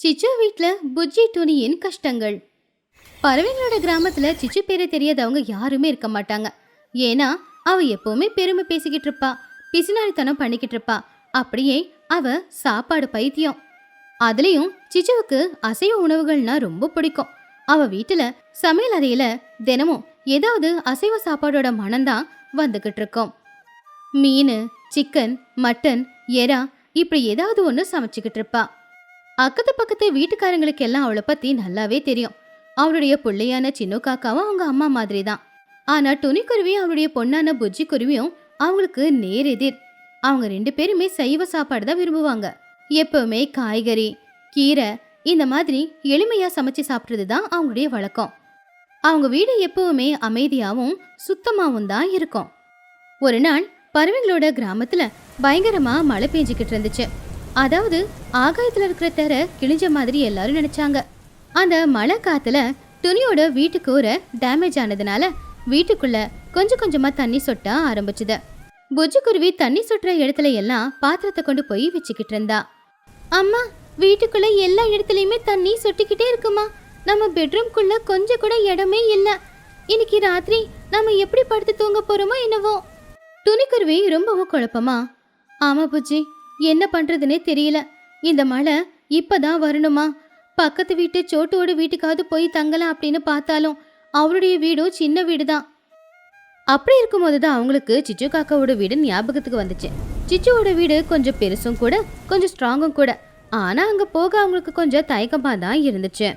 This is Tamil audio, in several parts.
சிச்சு வீட்டில் புஜ்ஜி துணியின் கஷ்டங்கள். பறவைங்களோட கிராமத்தில் சிச்சு பேரை தெரியாதவங்க யாருமே இருக்க மாட்டாங்க. ஏன்னா அவ எப்பவுமே பெருமை பேசிக்கிட்டு இருப்பா பிசினாரித்தனம் பண்ணிக்கிட்டு இருப்பா. அப்படியே அவ சாப்பாடு பைத்தியம். அதுலேயும் சிச்சுவுக்கு அசைவ உணவுகள்னா ரொம்ப பிடிக்கும். அவ வீட்டில் சமையல் அறையில் தினமும் ஏதாவது அசைவ சாப்பாடோட மனம்தான் வந்துக்கிட்டு இருக்கோம். மீன் சிக்கன் மட்டன் எறா இப்படி ஏதாவது ஒன்று சமைச்சிக்கிட்டு இருப்பா. அக்கத்து பக்கத்து வீட்டுக்காரங்களுக்கு எல்லாம் அவளை பத்தி நல்லாவே தெரியும். அவளுடைய பிள்ளையான சின்ன காக்காவும் அவங்க அம்மா மாதிரி தான் ஆனா துணிக்குருவி அவளுடைய பொண்ணான புஜ்ஜி குருவியும் அவங்களுக்கு நேர் எதிர். அவங்க ரெண்டு பேருமே சைவ சாப்பாடு தான் விரும்புவாங்க. எப்பவுமே காய்கறி கீரை இந்த மாதிரி எளிமையா சமைச்சு சாப்பிட்றது தான் அவங்களுடைய வழக்கம். அவங்க வீடு எப்பவுமே அமைதியாகவும் சுத்தமாகவும் தான் இருக்கும். ஒரு நாள் பறவைங்களோட கிராமத்துல பயங்கரமா மழை பெஞ்சுக்கிட்டு இருந்துச்சு. அதாவது ஆகாயத்தில் இருக்கிற தர கிழிஞ்ச மாதிரி எல்லாரும் நினைச்சாங்க. அந்த மழை காத்துல துணியோட வீட்டுக்கு ஒரு டேமேஜ் ஆனதுனால வீட்டுக்குள்ள கொஞ்சம் கொஞ்சமா தண்ணி சொட்ட ஆரம்பிச்சுது. புஜ்ஜு குருவி தண்ணி சொட்டுற இடத்துல எல்லாம் பாத்திரத்தை கொண்டு போய் வச்சுக்கிட்டு இருந்தா. அம்மா வீட்டுக்குள்ள எல்லா இடத்துலயுமே தண்ணி சொட்டிக்கிட்டே இருக்குமா? நம்ம பெட்ரூம்குள்ள கொஞ்சம் கூட இடமே இல்லை. இன்னைக்கு ராத்திரி நம்ம எப்படி படுத்து தூங்க போறோமோ என்னவோ. துணிக்குருவி ரொம்பவும் குழப்பமா ஆமா புஜ்ஜி என்ன பண்றதுனே தெரியல. இந்த மழை இப்பதான் வரணுமா? பக்கத்து வீட்டு சோட்டோட வீட்டுக்காவது போய் தங்கலாம் அப்படின்னு பார்த்தாலும் அவருடைய வீடும் சின்ன வீடு தான் அப்படி இருக்கும்போது தான் அவங்களுக்கு சிச்சு காக்காவோட வீடு ஞாபகத்துக்கு வந்துச்சு. சிச்சுவோட வீடு கொஞ்சம் பெருசும் கூட கொஞ்சம் ஸ்ட்ராங்கும் கூட. ஆனா அங்க போக அவங்களுக்கு கொஞ்சம் தயக்கமா தான் இருந்துச்சு.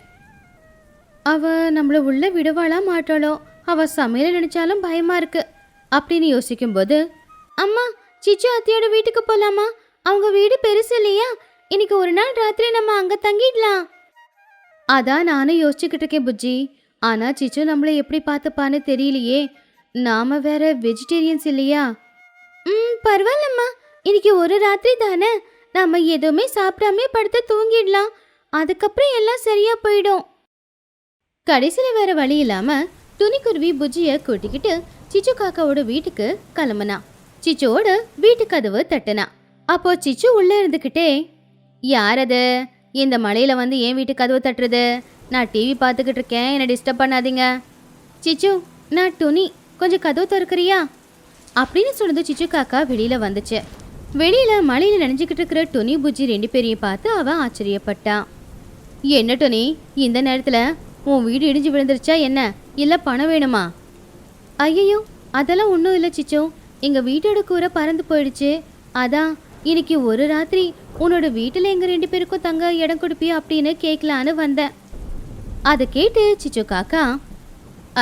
அவ நம்மள உள்ள விடுவாளா மாட்டாளோ? அவ சமையல நினைச்சாலும் பயமா இருக்கு. அப்படின்னு யோசிக்கும்போது அம்மா சிச்சு அத்தையோட வீட்டுக்கு போலாமா? அவங்க வீடு பெருசு இல்லையா? இன்னைக்கு ஒரு நாள் ராத்திரி நம்ம அங்க தங்கிடலாம். அதான் நானும் யோசிச்சுக்கிட்டு இருக்கேன் புஜ்ஜி. ஆனா சிச்சு நம்மளை எப்படி பார்த்துப்பான்னு தெரியலையே. நாம வேற வெஜிடேரியன்ஸ் இல்லையா? ம் பரவாயில்லம்மா. இன்னைக்கு ஒரு ராத்திரி தானே. நம்ம எதுவுமே சாப்பிடாம படுத்து தூங்கிடலாம். அதுக்கப்புறம் எல்லாம் சரியா போயிடும். கடைசியில் வேற வழி இல்லாம துணிக்குருவி புஜ்ஜியை கூட்டிக்கிட்டு சிச்சு காக்காவோட வீட்டுக்கு கிளம்புனா. சிச்சோட வீட்டு கதவு தட்டுனா. அப்போ சிச்சு உள்ளே இருந்துக்கிட்டே யார் அது? இந்த மலையில் வந்து என் வீட்டு கதவு தட்டுறது? நான் டிவி பார்த்துக்கிட்டு இருக்கேன் என்னை டிஸ்டர்ப் பண்ணாதீங்க. சிச்சு நான் துணி கொஞ்சம் கதவு திறக்கிறியா? அப்படின்னு சொன்னது சிச்சு காக்கா வெளியில் வந்துச்சு. வெளியில் மழையில் நினைஞ்சிக்கிட்டு இருக்கிற துணி புஜ்ஜி ரெண்டு பேரையும் பார்த்து அவன் ஆச்சரியப்பட்டான் என்ன டொனி இந்த நேரத்தில் உன் வீடு இடிஞ்சு விழுந்துருச்சா என்ன? இல்லை பணம் வேணுமா? ஐயோ அதெல்லாம் ஒன்றும் இல்லை சிச்சோ. எங்கள் வீட்டோட கூரை பறந்து போயிடுச்சு. அதான் இன்னைக்கு ஒரு ராத்திரி உன்னோட வீட்டில் எங்கள் ரெண்டு பேருக்கும் தங்க இடம் கொடுப்பியா அப்படின்னு கேட்கலான்னு வந்தேன். அதை கேட்டு சிச்சு காக்கா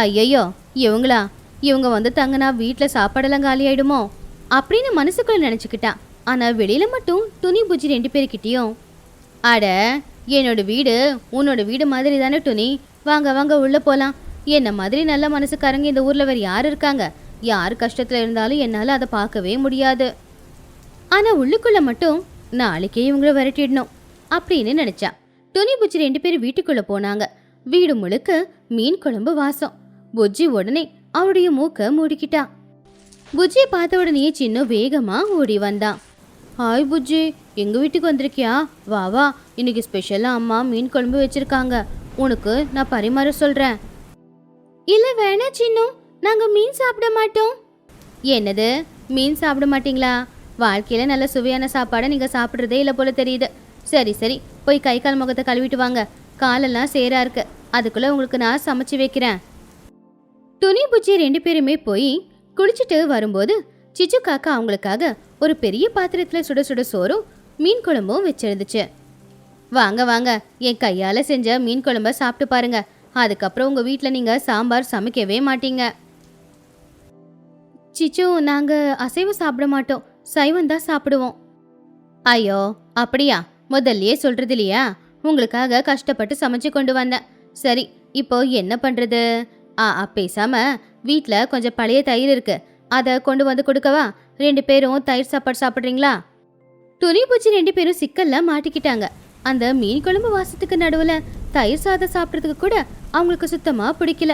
ஐயையோ இவங்களா? இவங்க வந்து தங்கினா வீட்டில் சாப்பாடெல்லாம் காலி ஆயிடுமோ? அப்படின்னு மனசுக்குள்ள நினச்சிக்கிட்டான் ஆனால் வெளியில் மட்டும் துணி பூஜி ரெண்டு பேருக்கிட்டேயும் அட என்னோட வீடு உன்னோட வீடு மாதிரி தானே துணி. வாங்க வாங்க உள்ளே போகலாம் என்ன மாதிரி நல்ல மனசுக்காரங்க இந்த ஊரில் வேறு யார் இருக்காங்க? யார் கஷ்டத்தில் இருந்தாலும் என்னால் அதை பார்க்கவே முடியாது. ஆனால் உள்ளுக்குள்ள மட்டும் நாளைக்கே இவங்கள விரட்டிடணும் அப்படின்னு நினைச்சா. துணி புஜ்ஜி ரெண்டு பேரும் வீட்டுக்குள்ளே போனாங்க. வீடு முழுக்க மீன் குழம்பு வாசம். புஜ்ஜி உடனே அவருடைய மூக்க மூடிக்கிட்டா. புஜ்ஜியை பார்த்த உடனே சின்ன வேகமாக ஓடி வந்தான். ஹாய் புஜ்ஜி எங்கள் வீட்டுக்கு வந்திருக்கியா? வா வா இன்னைக்கு ஸ்பெஷலாக அம்மா மீன் குழம்பு வச்சுருக்காங்க. உனக்கு நான் பரிமாற சொல்கிறேன் இல்லை வேணா சின்னும் நாங்கள் மீன் சாப்பிட மாட்டோம். என்னது? மீன் சாப்பிட மாட்டீங்களா? வாழ்க்கையில் நல்ல சுவையான சாப்பாடை நீங்கள் சாப்பிட்றதே இல்லை போல தெரியுது. சரி சரி. போய் கை கால் முகத்தை கழுவிட்டு வாங்க. காலெல்லாம் சேராக இருக்கு. அதுக்குள்ளே உங்களுக்கு நான் சமைச்சு வைக்கிறேன். துணி பூச்சி ரெண்டு பேருமே போய் குளிச்சுட்டு வரும்போது சிச்சு காக்கா அவங்களுக்காக ஒரு பெரிய பாத்திரத்தில் சுட சுட சோறும் மீன் குழம்பும் வச்சிருந்துச்சு. வாங்க வாங்க. என் கையால் செஞ்ச மீன் குழம்ப சாப்பிட்டு பாருங்க. அதுக்கப்புறம் உங்கள் வீட்டில் நீங்கள் சாம்பார் சமைக்கவே மாட்டீங்க. சிச்சு நாங்கள் அசைவம் சாப்பிட மாட்டோம். சைவம் தான் சாப்பிடுவோம். ஐயோ அப்படியா? முதல்லயே சொல்றது இல்லையா? உங்களுக்காக கஷ்டப்பட்டு சமைச்சு கொண்டு வந்தேன். சரி இப்போ என்ன பண்றது? ஆ பேசாம வீட்டில் கொஞ்சம் பழைய தயிர் இருக்கு. அதை கொண்டு வந்து கொடுக்கவா? ரெண்டு பேரும் தயிர் சாப்பாடு சாப்பிட்றீங்களா? துணி பூச்சி ரெண்டு பேரும் சிக்கல்ல மாட்டிக்கிட்டாங்க. அந்த மீன் குழம்பு வாசத்துக்கு நடுவுல தயிர் சாதம் சாப்பிட்றதுக்கு கூட அவங்களுக்கு சுத்தமா பிடிக்கல.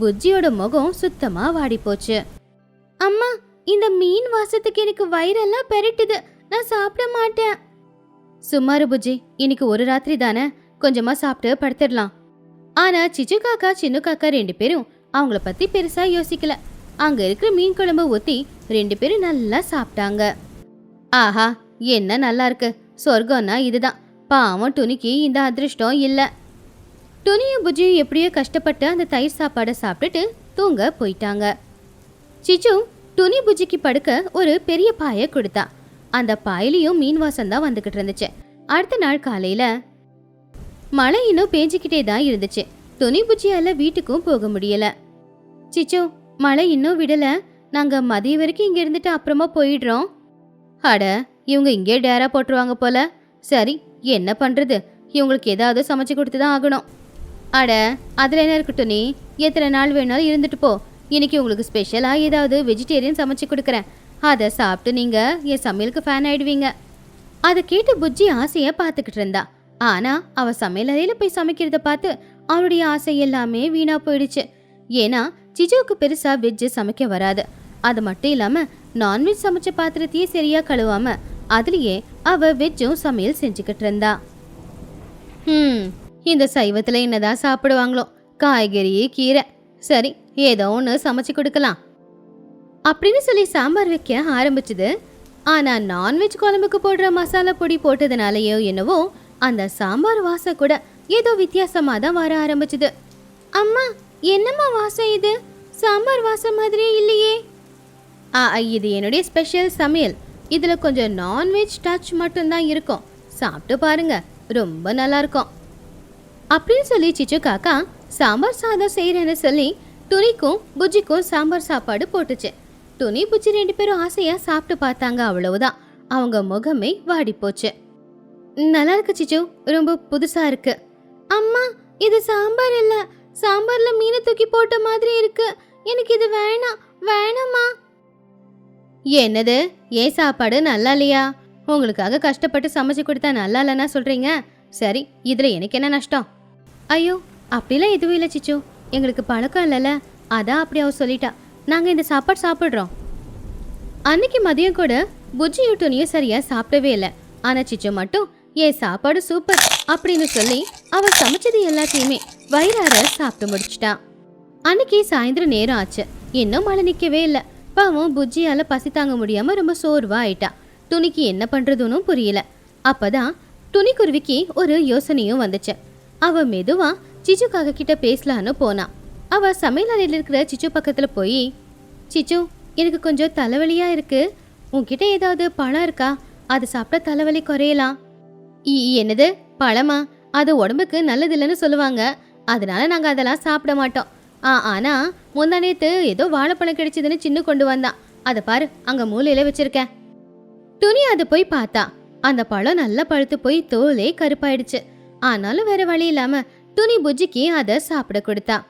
புஜ்ஜியோட முகம் சுத்தமா வாடி போச்சு அம்மா இந்த மீன் வாசத்துக்கு எனக்கு வயிறெல்லாம் பெரட்டுது. நான் சாப்பிட மாட்டேன். சுமாரு புஜ்ஜி இன்னைக்கு ஒரு ராத்திரி தானே? கொஞ்சமா சாப்பிட்டு படுத்துடலாம். ஆனா சிச்சு காக்கா சின்ன காக்கா ரெண்டு பேரும் அவங்கள பத்தி பெருசா யோசிக்கல. அங்க இருக்கிற மீன் குழம்பு ஊத்தி ரெண்டு பேரும் நல்லா சாப்பிட்டாங்க. ஆஹா என்ன நல்லா இருக்கு. சொர்க்கம்னா இதுதான். பாவம் துணிக்கு இந்த அதிர்ஷ்டம் இல்ல. துணியும் புஜியும் எப்படியோ கஷ்டப்பட்டு அந்த தயிர் சாப்பாடை சாப்பிட்டுட்டு தூங்க போயிட்டாங்க. சிச்சு துணி புஜிக்கு படுக்க ஒரு பெரிய பாயை கொடுத்தா. அந்த பாயிலையும் மீன் வாசம் தான் வந்துகிட்டு இருந்துச்சு. அடுத்த நாள் காலையில மழை இன்னும் பேஞ்சிக்கிட்டே தான் இருந்துச்சு. துணி புஜியால வீட்டுக்கும் போக முடியல. சிச்சு மழை இன்னும் விடல. நாங்க மதியம் வரைக்கும் இங்க இருந்துட்டு அப்புறமா போயிடுறோம். அட இவங்க இங்கே டேரா போட்டுருவாங்க போல. சரி என்ன பண்றது? இவங்களுக்கு ஏதாவது சமைச்சு கொடுத்து தான் ஆகணும். அட அதில் என்ன இருக்கட்டும் நீ? எத்தனை நாள் வேணாலும் இருந்துட்டு போ. இன்னைக்கு உங்களுக்கு ஸ்பெஷலாக ஏதாவது வெஜிடேரியன் சமைச்சு கொடுக்குறேன். அதை சாப்பிட்டு நீங்கள் என் சமையலுக்கு ஃபேன் ஆயிடுவீங்க. அதை கேட்டு புஜ்ஜி ஆசையை பார்த்துக்கிட்டு இருந்தா. ஆனால் அவள் சமையல் அறையில் போய் சமைக்கிறத பார்த்து அவளுடைய ஆசை எல்லாமே வீணாக போயிடுச்சு. ஏன்னா சிஜுவுக்கு பெருசாக வெஜ்ஜு சமைக்க வராது. அது மட்டும் இல்லாமல் நான்வெஜ் சமைச்ச பாத்திரத்தையே சரியாக கழுவாம அதுலேயே அவள் வெஜ்ஜும் சமையல் செஞ்சுக்கிட்டு இருந்தா. ம் இந்த சைவத்தில் என்னதான் சாப்பிடுவாங்களோ காய்கறி கீரை. சரி ஏதோ ஒன்று சமைச்சு கொடுக்கலாம். அப்படின்னு சொல்லி சாம்பார் வைக்க ஆரம்பிச்சது. ஆனால் நான்வெஜ் குழம்புக்கு போடுற மசாலா பொடி போட்டதுனாலயோ என்னவோ அந்த சாம்பார் வாசம் கூட ஏதோ வித்தியாசமாக தான் வர ஆரம்பிச்சது. அம்மா என்னம்மா வாசம் இது? சாம்பார் வாசம் மாதிரியே இல்லையே. ஆ இது என்னுடைய ஸ்பெஷல் சமையல். இதில் கொஞ்சம் நான்வெஜ் டச் மட்டும்தான் இருக்கும். சாப்பிட்டு பாருங்க ரொம்ப நல்லா இருக்கும். அப்படின்னு சொல்லி சிச்சு காக்கா சாம்பார் சாதம் செய்கிறேன்னு சொல்லி துணிக்கும் புஜிக்கும் சாம்பார் சாப்பாடு போட்டுச்சு. துணி புஜி ரெண்டு பேரும் ஆசையாக சாப்பிட்டு பார்த்தாங்க அவ்வளவுதான். அவங்க முகமே வாடி போச்சு. நல்லா இருக்கு சிச்சு ரொம்ப புதுசா இருக்கு. அம்மா இது சாம்பார் இல்ல. சாம்பார்ல மீனை தூக்கி போட்ட மாதிரி இருக்கு. எனக்கு இது வேணாம். வேணாம்மா. என்னது? ஏன் சாப்பாடு நல்லா இல்லையா? உங்களுக்காக கஷ்டப்பட்டு சமைச்சு கொடுத்தா நல்லா இல்லைன்னா சொல்றீங்க. சரி இதுல எனக்கு என்ன நஷ்டம்? ஐயோ அப்படிலாம் எதுவும் இல்லை சிச்சு. எங்களுக்கு பழக்கம் இல்லைல்ல. அதான் அப்படி அவ சொல்லிட்டா. நாங்கள் இந்த சாப்பாடு சாப்பிட்றோம். அன்னைக்கு மதியம் கூட புஜ்ஜி துணியும் சரியாக சாப்பிடவே இல்லை. ஆனால் சிச்சு மட்டும் ஏன் சாப்பாடு சூப்பர் அப்படின்னு சொல்லி அவள் சமைச்சது எல்லாத்தையுமே வயிறார சாப்பிட்டு முடிச்சிட்டான் அன்னைக்கு சாயந்தரம் நேரம் ஆச்சு. இன்னும் மழை நிற்கவே இல்லை. பாவம் புஜ்ஜியால் பசி தாங்க முடியாமல் ரொம்ப சோர்வா ஆயிட்டா. துணிக்கு என்ன பண்ணுறதுன்னு புரியல. அப்போதான் துணிக்குருவிக்கு ஒரு யோசனையும் வந்துச்சு. அவள் மெதுவாக சிச்சு காக்கா கிட்ட பேசலான்னு போனா. அவள் சமையல் அறையில் இருக்கிற சிச்சு பக்கத்தில் போய் சிச்சு எனக்கு கொஞ்சம் தலைவலியாக இருக்குது உன்கிட்ட ஏதாவது பழம் இருக்கா? அது சாப்பிட்டா தலைவலி குறையலாம். இ- என்னது? பழமா? அது உடம்புக்கு நல்லதில்லைன்னு சொல்லுவாங்க. அதனால நாங்கள் அதெல்லாம் சாப்பிட மாட்டோம். ஆ ஆனால் முந்தா நேற்று ஏதோ வாழைப்பழம் கிடைச்சதுன்னு சின்ன கொண்டு வந்தான் அதை பாரு அங்கே மூலையில் வச்சிருக்கேன். துணி அதை போய் பார்த்தா அந்த பழம் நல்லா பழுத்து போய் தோலே கருப்பாயிடுச்சு. ஆனாலும் வேற வழி இல்லாமல் துணி புஜ்ஜிக்கு அதை சாப்பிட கொடுத்தா.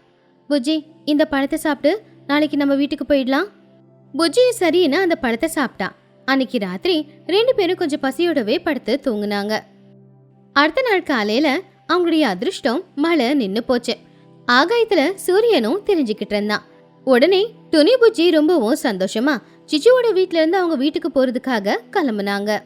புஜ்ஜி இந்த பழத்தை சாப்பிட்டு நாளைக்கு நம்ம வீட்டுக்கு போயிடலாம். புஜ்ஜி சரின்னு அந்த பழத்தை சாப்பிட்டா. அன்னைக்கு ராத்திரி ரெண்டு பேரும் கொஞ்சம் பசியோடவே படுத்து தூங்குனாங்க. அடுத்த நாள் காலையில அவங்களுடைய அதிர்ஷ்டம் மழை நின்னு போச்சு. ஆகாயத்துல சூரியனும் தெரிஞ்சுக்கிட்டு இருந்தான். உடனே துணி புஜ்ஜி ரொம்பவும் சந்தோஷமா சிச்சுவோட வீட்ல இருந்து அவங்க வீட்டுக்கு போறதுக்காக கிளம்புனாங்க.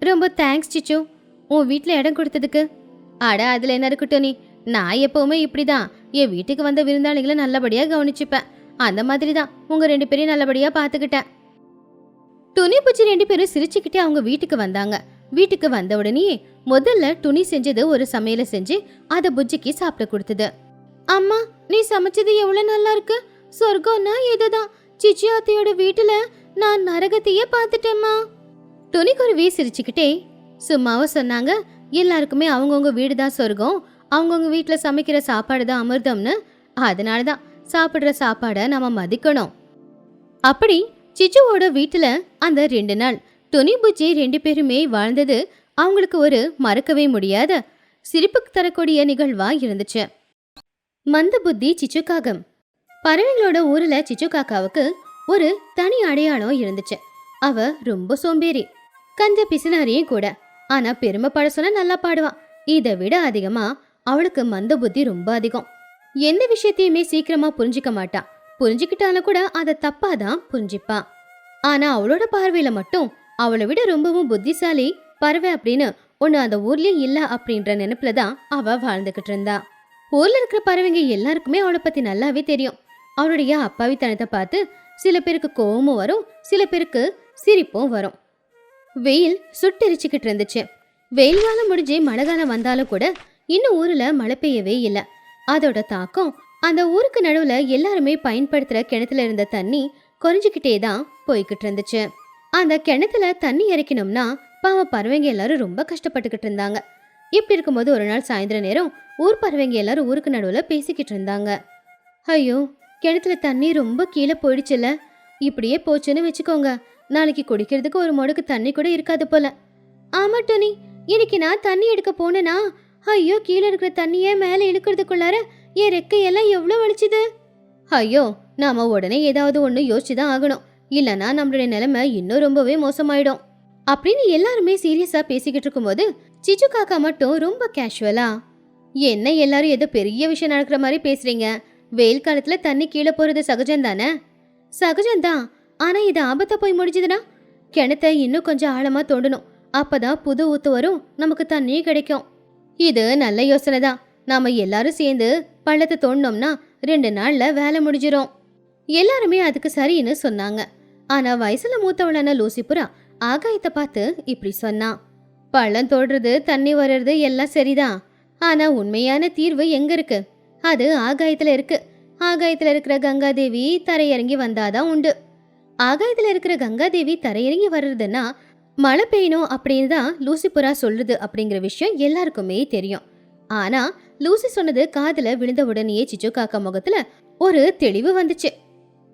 ரொம்ப தேங்க்ஸ் சிச்சு. உன் வீட்டில் இடம் கொடுத்ததுக்கு. அட அதுல என்ன இருக்கட்டும் நீ? நான் எப்பவுமே இப்படிதான். என் வீட்டுக்கு வந்த விருந்தாளிகளை நல்லபடியா கவனிச்சுப்பேன். அந்த மாதிரி தான் உங்க ரெண்டு பேரையும் நல்லபடியா பார்த்துக்கிட்டேன். துணி பூச்சி ரெண்டு பேரும் சிரிச்சுக்கிட்டே அவங்க வீட்டுக்கு வந்தாங்க. வீட்டுக்கு வந்த உடனே முதல்ல துணி செஞ்சது ஒரு சமையலை செஞ்சு அதை புஜ்ஜிக்கு சாப்பிட கொடுத்தது. அம்மா நீ சமைச்சது எவ்வளவு நல்லா இருக்கு? சொர்க்கம்னா இதுதான். சிச்சி அத்தையோட வீட்டுல நான் நரகத்தையே பார்த்துட்டேம்மா. துணிக்குருவி சிரிச்சுக்கிட்டே சும்மாவும் சொன்னாங்க எல்லாருக்குமே அவங்கவுங்க வீடு தான் சொர்க்கம். அவங்கவுங்க வீட்டில் சமைக்கிற சாப்பாடு தான் அமிர்தம்னு அதனால தான் சாப்பிட்ற சாப்பாடை நம்ம மதிக்கணும். அப்படி சிச்சுவோட வீட்டில் அந்த ரெண்டு நாள் துணி புஜ்ஜி ரெண்டு பேருமே வாழ்ந்தது அவங்களுக்கு ஒரு மறக்கவே முடியாத சிரிப்புக்கு தரக்கூடிய நிகழ்வா இருந்துச்சு. மந்த புத்தி சிச்சுக்காகம். பறவைகளோட ஊர்ல சிச்சு காக்காவுக்கு ஒரு தனி அடையாளம் இருந்துச்சு. அவ ரொம்ப சோம்பேறி. கஞ்ச பிசினாரியும் கூட. ஆனா பெருமைப்பட சொன்னா நல்லா பாடுவான் இதை விட அதிகமா அவளுக்கு மந்த புத்தி ரொம்ப அதிகம். எந்த விஷயத்தையுமே சீக்கிரமா புரிஞ்சுக்க மாட்டா. புரிஞ்சுக்கிட்டாலும் கூட அதை தப்பாதான் புரிஞ்சுப்பா. ஆனா அவளோட பார்வையில மட்டும் அவளை விட ரொம்பவும் புத்திசாலி பறவை அப்படின்னு ஒன்று அந்த ஊர்லயே இல்லை அப்படின்ற நினைப்புல தான் அவ வாழ்ந்துகிட்டு இருந்தா. ஊர்ல இருக்கிற பறவைங்க எல்லாருக்குமே அவளை பத்தி நல்லாவே தெரியும். அவளுடைய அப்பாவித்தனத்தை பார்த்து சில பேருக்கு கோவமும் வரும் சில பேருக்கு சிரிப்பும் வரும். வெயில் சுட்டெரிச்சுக்கிட்டு இருந்துச்சு. வெயில் காலம் முடிஞ்சு மழை காலம் வந்தாலும் கூட இன்னும் ஊரில் மழை பெய்யவே இல்லை. அதோட தாக்கம் அந்த ஊருக்கு நடுவில் எல்லாருமே பயன்படுத்துகிற கிணத்துல இருந்த தண்ணி குறைஞ்சிக்கிட்டே தான் போய்கிட்டு இருந்துச்சு. அந்த கிணத்துல தண்ணி இறக்கணும்னா பாவம் பறவைங்க எல்லாரும் ரொம்ப கஷ்டப்பட்டுக்கிட்டு இருந்தாங்க. இப்படி இருக்கும்போது ஒரு நாள் சாயந்தர நேரம் ஊர் பறவைங்க எல்லாரும் ஊருக்கு நடுவில் பேசிக்கிட்டு இருந்தாங்க. ஐயோ கிணத்துல தண்ணி ரொம்ப கீழே போயிடுச்சுல. இப்படியே போச்சுன்னு வச்சுக்கோங்க. நாளைக்கு குடிக்கிறதுக்கு ஒரு மொடுக்கு தண்ணி கூட இருக்காது போல. ஆமா டோனி. இன்னைக்கு நான் தண்ணி எடுக்க போனேனா ஐயோ கீழே இருக்கிற தண்ணியே மேலே இழுக்கிறதுக்குள்ளார என் ரெக்கையெல்லாம் எவ்வளோ வலிச்சுது? ஐயோ நாம உடனே ஏதாவது ஒன்று யோசிச்சு தான் ஆகணும். இல்லைன்னா நம்மளுடைய நிலைமை இன்னும் ரொம்பவே மோசமாயிடும். அப்படின்னு எல்லாருமே சீரியஸாக பேசிக்கிட்டு இருக்கும்போது சிச்சு காக்கா மட்டும் ரொம்ப கேஷுவலா என்ன எல்லாரும் ஏதோ பெரிய விஷயம் நடக்கிற மாதிரி பேசுறீங்க? வெயில் காலத்துல தண்ணி கீழே போறது சகஜம் தானே? சகஜம்தான் ஆனா இது ஆபத்தை போய் முடிஞ்சதுன்னா? கிணத்த இன்னும் கொஞ்சம் ஆழமா தோண்டணும். அப்பதான் புது ஊத்து வரும். நமக்கு தண்ணி கிடைக்கும். இது நல்ல யோசனை தான். நாம எல்லாரும் சேர்ந்து பள்ளத்தை தோண்டினோம்னா ரெண்டு நாள்ல வேலை முடிஞ்சிரும். எல்லாருமே அதுக்கு சரின்னு சொன்னாங்க. ஆனா வயசுல மூத்தவளான லூசிபுரா ஆகாயத்தை பார்த்து இப்படி சொன்னா. பள்ளம் தோடுறது தண்ணி வர்றது எல்லாம் சரிதான். ஆனா உண்மையான தீர்வு எங்க இருக்கு? அது ஆகாயத்துல இருக்கு. ஆகாயத்துல இருக்கிற கங்காதேவி தரையிறங்கி வந்தாதான் உண்டு. ஆகாயத்துல இருக்கிற கங்காதேவி தரையிறங்கி வர்றதுன்னா மழை பெய்யணும் அப்படின்னு தான் லூசிபுரா சொல்லுது அப்படிங்கிற விஷயம் எல்லாருக்குமே தெரியும். ஆனா லூசி சொன்னது காதில் விழுந்த உடனேயே சிச்சு காக்கா முகத்துல ஒரு தெளிவு வந்துச்சு.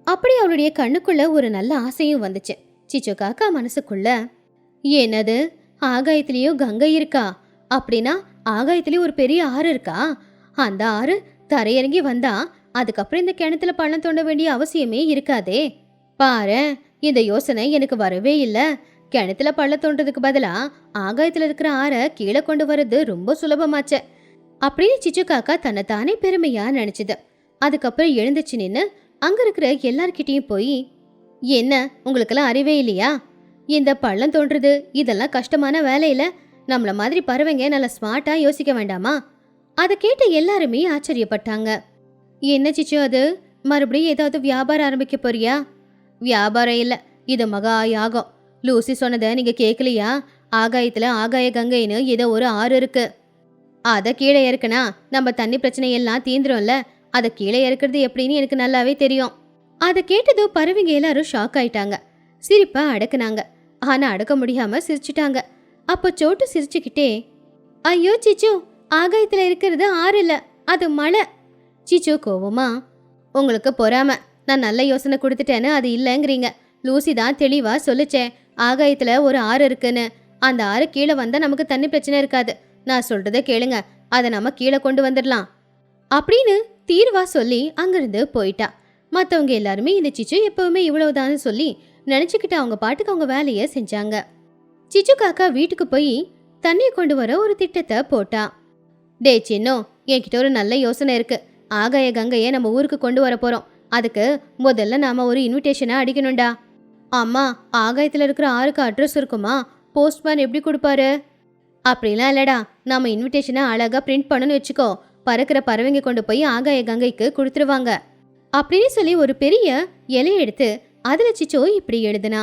அப்படி அவளுடைய கண்ணுக்குள்ள ஒரு நல்ல ஆசையும் வந்துச்சு. சிச்சு காக்கா மனசுக்குள்ள என்னது? ஆகாயத்திலயும் கங்கை இருக்கா? அப்படின்னா ஆகாயத்திலயும் ஒரு பெரிய ஆறு இருக்கா? அந்த ஆறு தரையிறங்கி வந்தா அதுக்கப்புறம் இந்த கிணத்துல பள்ளம் தோண்ட வேண்டிய அவசியமே இருக்காதே. பாரு இந்த யோசனை எனக்கு வரவே இல்லை. கிணத்துல பள்ளம் தோன்றதுக்கு பதிலா ஆகாயத்துல இருக்கிற ஆறை கீழே கொண்டு வர்றது ரொம்ப சுலபமாச்சே. அப்படின்னு சிச்சு காக்கா தன்னை தானே பெருமையா நினைச்சது. அதுக்கப்புறம் எழுந்துச்சு நின்னு அங்க இருக்கிற எல்லார்கிட்டயும் போய் என்ன உங்களுக்கெல்லாம் அறிவே இல்லையா? இந்த பள்ளம் தோன்றது இதெல்லாம் கஷ்டமான வேலையில நம்மள மாதிரி பறவைங்க நல்ல ஸ்மார்ட்டா யோசிக்க வேண்டாமா? அதை கேட்ட எல்லாருமே ஆச்சரியப்பட்டாங்க. என்ன சிச்சு அது? மறுபடியும் ஏதாவது வியாபாரம் ஆரம்பிக்க போறியா? வியாபாரம் இல்ல இது மகா யாகம். லூசி சொன்னதை நீங்க கேட்கலையா ஆகாயத்துல ஆகாய கங்கைன்னு ஏதோ ஒரு ஆறு இருக்கு. அதை கீழே இறக்குனா நம்ம தண்ணி பிரச்சனை எல்லாம் தீந்துரும்ல. அதை கீழே இறக்குறது எப்படின்னு எனக்கு நல்லாவே தெரியும். அதை கேட்டதும் பறவைங்க எல்லாரும் ஷாக் ஆயிட்டாங்க. சிரிப்பா அடக்குனாங்க. ஆனா அடக்க முடியாம சிரிச்சிட்டாங்க. அப்போ சோட்டு சிரிச்சுக்கிட்டே ஐயோ சிச்சு ஆகாயத்துல இருக்கிறது ஆறு இல்ல அது மழை. சிச்சு கோவமா உங்களுக்கு பொறாம. நான் நல்ல யோசனை கொடுத்துட்டேன்னு அது இல்லைங்கிறீங்க. லூசி தான் தெளிவா சொல்லிச்சேன் ஆகாயத்தில் ஒரு ஆறு இருக்குன்னு. அந்த ஆறு கீழே வந்தால் நமக்கு தண்ணி பிரச்சனை இருக்காது. நான் சொல்கிறத கேளுங்க. அதை நம்ம கீழே கொண்டு வந்துடலாம். அப்படின்னு தீர்வா சொல்லி அங்கேருந்து போயிட்டா. மற்றவங்க எல்லாருமே இந்த சிச்சு எப்பவுமே இவ்வளவுதான்னு சொல்லி நினச்சிக்கிட்டு அவங்க பாட்டுக்கு அவங்க வேலையை செஞ்சாங்க. சிச்சு காக்கா வீட்டுக்கு போய் தண்ணியை கொண்டு வர ஒரு திட்டத்தை போட்டா. டே சின்னோ என்கிட்ட ஒரு நல்ல யோசனை இருக்கு. ஆகாய கங்கையை நம்ம ஊருக்கு கொண்டு வர போகிறோம் அதுக்கு முதல்ல நாம ஒரு இன்விடேஷனை அடிக்கணும்டா. அம்மா ஆகாயத்தில் இருக்கிற ஆறுக்கு அட்ரஸ் இருக்குமா? போஸ்ட்மேன் எப்படி கொடுப்பாரு? அப்படிலாம் இல்லடா. நம்ம இன்விடேஷனை அழகாக பிரிண்ட் பண்ணுன்னு வச்சுக்கோ. பறக்கிற பறவைங்க கொண்டு போய் ஆகாய கங்கைக்கு கொடுத்துருவாங்க. அப்படின்னு சொல்லி ஒரு பெரிய இலையை எடுத்து அதில் சிச்சோ இப்படி எழுதுனா.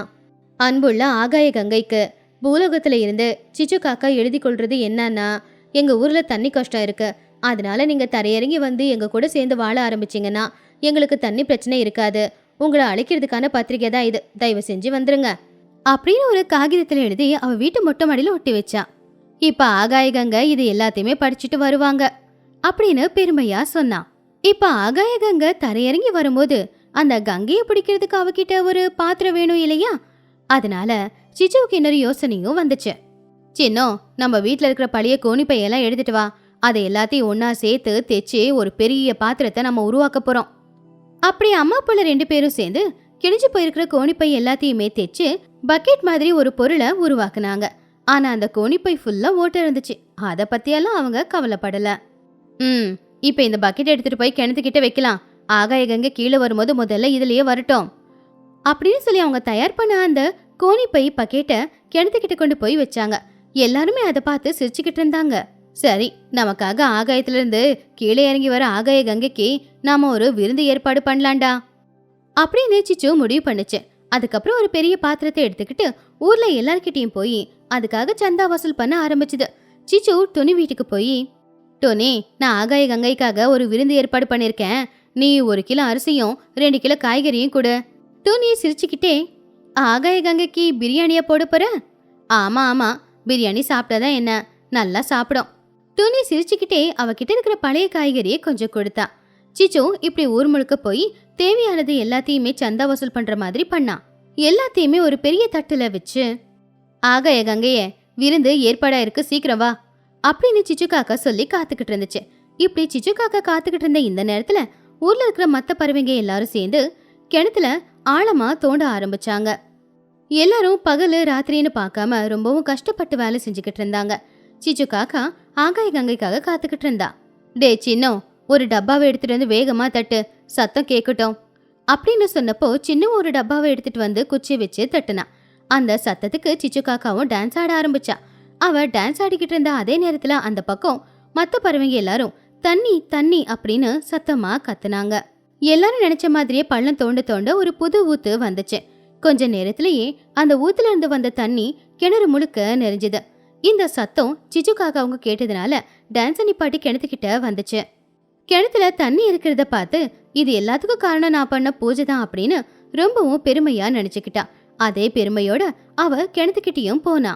அன்புள்ள ஆகாய கங்கைக்கு பூலோகத்தில் இருந்து சிச்சு காக்கா எழுதி கொள்வது என்னன்னா எங்கள் ஊரில் தண்ணி கஷ்டம் இருக்குது அதனால நீங்கள் தரையிறங்கி வந்து எங்கள் கூட சேர்ந்து வாழ ஆரம்பிச்சீங்கன்னா எங்களுக்கு தண்ணி பிரச்சனை இருக்காது. உங்களை அழைக்கிறதுக்கான பத்திரிக்கை தான் இது. தயவு செஞ்சு வந்துருங்க. அப்படின்னு ஒரு காகிதத்தில் எழுதி அவ வீட்டு மொட்டை மாடியில் ஒட்டி வச்சா. இப்ப ஆகாய கங்கை இது எல்லாத்தையுமே படிச்சுட்டு வருவாங்க. அப்படின்னு பெருமையா சொன்னான் இப்ப ஆகாய கங்கை தரையிறங்கி வரும்போது அந்த கங்கையை பிடிக்கிறதுக்கு அவகிட்ட ஒரு பாத்திரம் வேணும் இல்லையா? அதனால சிச்சுவுக்கு இன்னொரு யோசனையும் வந்துச்சு. சின்னோ நம்ம வீட்டில் இருக்கிற பழைய கோணிப்பையெல்லாம் எடுத்துட்டு வா. அதை எல்லாத்தையும் ஒன்றா சேர்த்து தைச்சு ஒரு பெரிய பாத்திரத்தை நம்ம உருவாக்க போறோம். அப்படி அம்மா புள்ள ரெண்டு பேரும் சேர்ந்து கிழிஞ்சு போயிருக்கிற கோணிப்பை எல்லாத்தையுமே தைச்சு பக்கெட் மாதிரி ஒரு பொருளை உருவாக்குனாங்க. ஆனா அந்த கோணிப்பை ஃபுல்லா ஓட்ட இருந்துச்சு. அத பத்தியெல்லாம் அவங்க கவலைப்படல. ம் இப்போ இந்த பக்கெட் எடுத்துட்டு போய் கிணத்துக்கிட்ட வைக்கலாம். ஆகாய கங்கை கீழே வரும்போது முதல்ல இதுலயே வரட்டும். அப்படின்னு சொல்லி அவங்க தயார் பண்ண அந்த கோணிப்பை பக்கெட்டை கிணத்துக்கிட்ட கொண்டு போய் வச்சாங்க. எல்லாருமே அதை பார்த்து சிரிச்சுக்கிட்டு இருந்தாங்க. சரி நமக்காக ஆகாயத்துல இருந்து கீழே இறங்கி வர ஆகாய கங்கைக்கு நாம ஒரு விருந்து ஏற்பாடு பண்ணலாம்டா. அப்படின்னு சிச்சு முடிவு பண்ணுச்சு. அதுக்கப்புறம் ஒரு பெரிய பாத்திரத்தை எடுத்துக்கிட்டு ஊர்ல எல்லார்கிட்டயும் போய் அதுக்காக சந்தா வசூல் பண்ண ஆரம்பிச்சுது. சிச்சு டொனி வீட்டுக்கு போய் டொனி நான் ஆகாய கங்கைக்காக ஒரு விருந்து ஏற்பாடு பண்ணிருக்கேன். நீ ஒரு கிலோ அரிசியும் ரெண்டு கிலோ காய்கறியும் கொடு. டொனி சிரிச்சுக்கிட்டே ஆகாய கங்கைக்கு பிரியாணியா போட போற? ஆமா ஆமா. பிரியாணி சாப்பிட்டாதான் என்ன? நல்லா சாப்பிடும். டோனி சிரிச்சுக்கிட்டே அவகிட்ட இருக்கிற பழைய காய்கறியை கொஞ்சம் கொடுத்தா. சிச்சு இப்படி ஊர் முழுக்க போய் தேவையானது எல்லாத்தையுமே சந்தா வசூல் பண்ற மாதிரி பண்ணான் எல்லாத்தையுமே ஒரு பெரிய தட்டுல வச்சு ஆகாய கங்கையே விருந்து ஏற்பாடா இருக்கு சீக்கிரம் வா. அப்படின்னு சிச்சு காக்கா சொல்லி காத்துக்கிட்டு இருந்துச்சு. இப்படி சிச்சு காக்கா காத்துக்கிட்டு இருந்த இந்த நேரத்துல ஊர்ல இருக்கிற மத்த பறவைங்க எல்லாரும் சேர்ந்து கிணத்துல ஆழமா தோண்ட ஆரம்பிச்சாங்க. எல்லாரும் பகலு ராத்திரின்னு பார்க்காம ரொம்பவும் கஷ்டப்பட்டு வேலை செஞ்சுக்கிட்டு இருந்தாங்க. சிச்சு காக்கா ஆகாய கங்கைக்காக காத்துக்கிட்டு இருந்தா. டே சின்னம் ஒரு டப்பாவை எடுத்துட்டு வந்து வேகமா தட்டு. சத்தம் கேட்கட்டும் அப்படின்னு சொன்னப்போ சின்ன ஒரு டப்பாவை எடுத்துட்டு வந்து குச்சி வச்சு தட்டுனா. அந்த சத்தத்துக்கு சிச்சு காக்காவும் டான்ஸ் ஆட ஆரம்பிச்சா. அவ டான்ஸ் ஆடிக்கிட்டு இருந்த அதே நேரத்துல அந்த பக்கம் மத்த பறவைங்க எல்லாரும் தண்ணி தண்ணி அப்படின்னு சத்தமா கத்துனாங்க. எல்லாரும் நினைச்ச மாதிரியே பள்ளம் தோண்ட தோண்ட ஒரு புது ஊத்து வந்துச்சு. கொஞ்ச நேரத்திலேயே அந்த ஊத்துல இருந்து வந்த தண்ணி கிணறு முழுக்க நெறிஞ்சுது இந்த சத்தம் சிஜுக்காக அவங்க கேட்டதுனால டான்ஸ் நிப்பாட்டி கிணத்துக்கிட்ட வந்துச்சு. கிணத்துல தண்ணி இருக்கிறத பார்த்து இது எல்லாத்துக்கும் காரணம் நான் பண்ண பூஜை தான் அப்படின்னு ரொம்பவும் பெருமையா நினைச்சுக்கிட்டா. அதே பெருமையோட அவ கிணத்துக்கிட்டயும் போனா.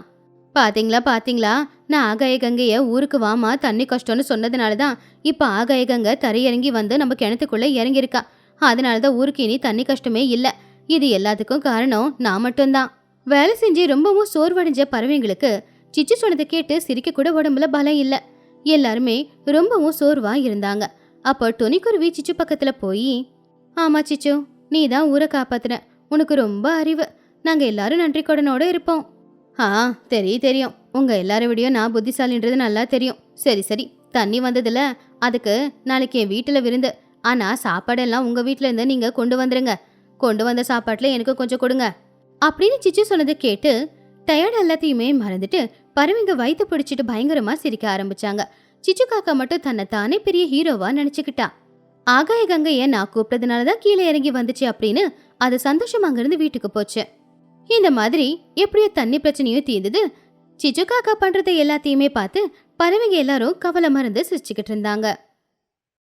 பாத்தீங்களா பாத்தீங்களா? நான் ஆகாய கங்கைய ஊருக்கு வாமா தண்ணி கஷ்டம்னு சொன்னதுனால தான் இப்ப ஆகாய கங்கை தரையிறங்கி வந்து நம்ம கிணத்துக்குள்ள இறங்கியிருக்கா. அதனால தான் ஊருக்கு இனி தண்ணி கஷ்டமே இல்ல. இது எல்லாத்துக்கும் காரணம் நான் மட்டும்தான். வேலை செஞ்சு ரொம்பவும் சோர்வடைஞ்ச பறவைங்களுக்கு சிச்சி சொன்னதை கேட்டு சிரிக்க கூட உடம்புல பலம் இல்லை. எல்லாருமே ரொம்பவும் சோர்வா இருந்தாங்க. அப்போ துணிக்குருவி சிச்சு பக்கத்துல போய் ஆமா சிச்சு நீ தான் ஊரை காப்பாத்துன. உனக்கு ரொம்ப அறிவு. நாங்க எல்லாரும் நன்றி கடனோடு இருப்போம். ஆ தெரியும் தெரியும். உங்க எல்லாரை விடையும் நான் புத்திசாலின்றது நல்லா தெரியும். சரி சரி. தண்ணி வந்ததில்ல அதுக்கு நாளைக்கு என் வீட்டில் விருந்து. ஆனா சாப்பாடெல்லாம் உங்க வீட்ல இருந்து கொண்டு வந்துடுங்க கொண்டு வந்த சாப்பாட்டில் எனக்கு கொஞ்சம் கொடுங்க. அப்படின்னு சிச்சு சொன்னதை கேட்டு டயர்டு எல்லாத்தையுமே மறந்துட்டு பறவைங்க வயிற்று பிடிச்சிட்டு பயங்கரமா சிரிக்க ஆரம்பிச்சாங்க. சிச்சு காக்கா மட்டும் தன்னை தானே பெரிய ஹீரோவா நினைச்சுக்கிட்டா. ஆகாய கங்கைய நான் கூப்பிட்டதுனால தான் கீழே இறங்கி வந்துச்சு அப்படின்னு அது சந்தோஷமா அங்கிருந்து வீட்டுக்கு போச்சு. இந்த மாதிரி எப்படியோ தண்ணி பிரச்சனையும் தீர்ந்தது சிச்சு காக்கா பண்றதை எல்லாத்தையுமே பார்த்து பறவைங்க எல்லாரும் கவலை இருந்து சிரிச்சுக்கிட்டு இருந்தாங்க.